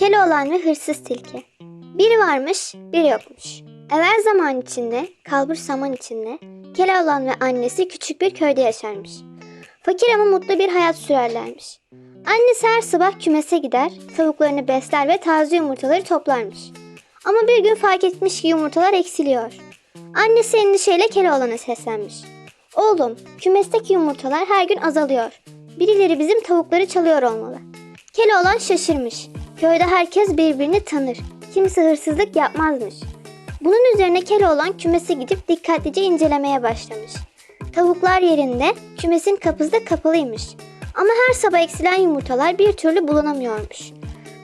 Keloğlan ve hırsız tilki. Biri varmış, biri yokmuş. Evvel zaman içinde, kalbur saman içinde, Keloğlan ve annesi küçük bir köyde yaşarmış. Fakir ama mutlu bir hayat sürerlermiş. Annesi her sabah kümese gider, tavuklarını besler ve taze yumurtaları toplarmış. Ama bir gün fark etmiş ki yumurtalar eksiliyor. Annesi endişeyle Keloğlan'a seslenmiş. Oğlum, kümesteki yumurtalar her gün azalıyor. Birileri bizim tavukları çalıyor olmalı. Keloğlan şaşırmış. Köyde herkes birbirini tanır. Kimse hırsızlık yapmazmış. Bunun üzerine Keloğlan kümese gidip dikkatlice incelemeye başlamış. Tavuklar yerinde, kümesin kapısı da kapalıymış. Ama her sabah eksilen yumurtalar bir türlü bulunamıyormuş.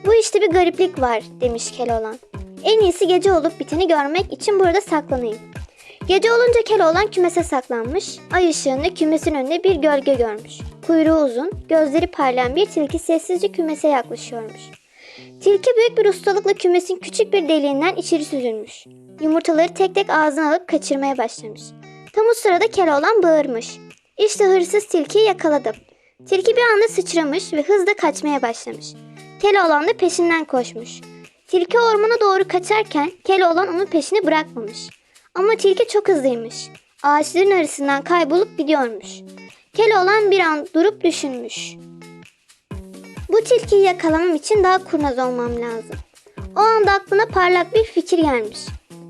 Bu işte bir gariplik var demiş Keloğlan. En iyisi gece olup biteni görmek için burada saklanayım. Gece olunca Keloğlan kümese saklanmış, ay ışığında kümesin önünde bir gölge görmüş. Kuyruğu uzun, gözleri parlayan bir tilki sessizce kümese yaklaşıyormuş. Tilki büyük bir ustalıkla kümesin küçük bir deliğinden içeri süzülmüş. Yumurtaları tek tek ağzına alıp kaçırmaya başlamış. Tam o sırada Keloğlan bağırmış. İşte hırsız tilkiyi yakaladım. Tilki bir anda sıçramış ve hızla kaçmaya başlamış. Keloğlan da peşinden koşmuş. Tilki ormana doğru kaçarken Keloğlan onun peşini bırakmamış. Ama tilki çok hızlıymış. Ağaçların arasından kaybolup gidiyormuş. Keloğlan bir an durup düşünmüş. Bu tilkiyi yakalamam için daha kurnaz olmam lazım. O anda aklına parlak bir fikir gelmiş.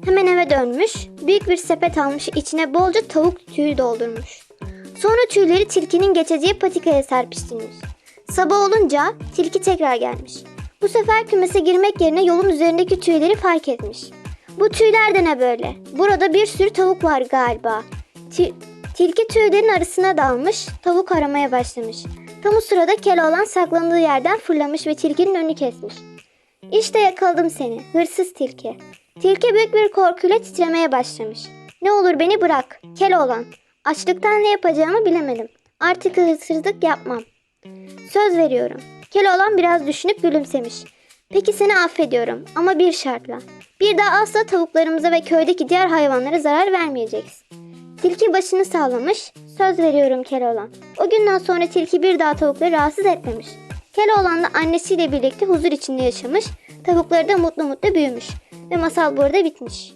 Hemen eve dönmüş, büyük bir sepet almış, içine bolca tavuk tüyü doldurmuş. Sonra tüyleri tilkinin geçeceği patikaya serpiştirmiş. Sabah olunca tilki tekrar gelmiş. Bu sefer kümese girmek yerine yolun üzerindeki tüyleri fark etmiş. Bu tüyler de ne böyle? Burada bir sürü tavuk var galiba. Ti- tilki tüylerin arasına dalmış, tavuk aramaya başlamış. Tam o sırada Keloğlan saklandığı yerden fırlamış ve tilkinin önünü kesmiş. İşte yakaladım seni, hırsız tilki. Tilki büyük bir korkuyla titremeye başlamış. Ne olur beni bırak, Keloğlan. Açlıktan ne yapacağımı bilemedim. Artık hırsızlık yapmam. Söz veriyorum. Keloğlan biraz düşünüp gülümsemiş. Peki seni affediyorum ama bir şartla. Bir daha asla tavuklarımıza ve köydeki diğer hayvanlara zarar vermeyeceksin. Tilki başını sallamış. Söz veriyorum Keloğlan. O günden sonra tilki bir daha tavukları rahatsız etmemiş. Keloğlan da annesiyle birlikte huzur içinde yaşamış. Tavukları da mutlu mutlu büyümüş. Ve masal burada bitmiş.